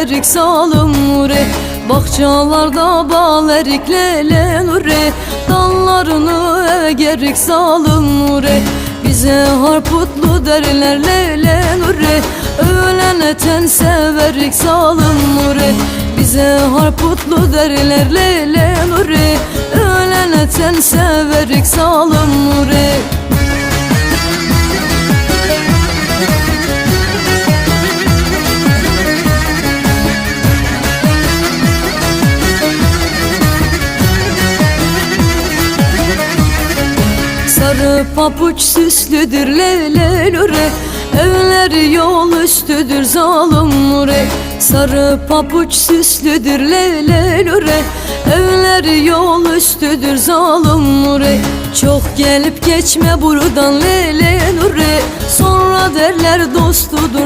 gerik salım nure Bahçalarda bal eriklele nure. Dallarını gerik salım nure Bize harputlu derler lele nure. Ölene ten severik salım nure Bize harputlu derler lele nure. Ölene ten severik salım nure Sarı papuç süslüdür lele lure Evleri yol üstüdür zalim nure. Sarı papuç süslüdür lele lure Evleri yol üstüdür zalim nure. Çok gelip geçme buradan lele nure Sonra derler dostudur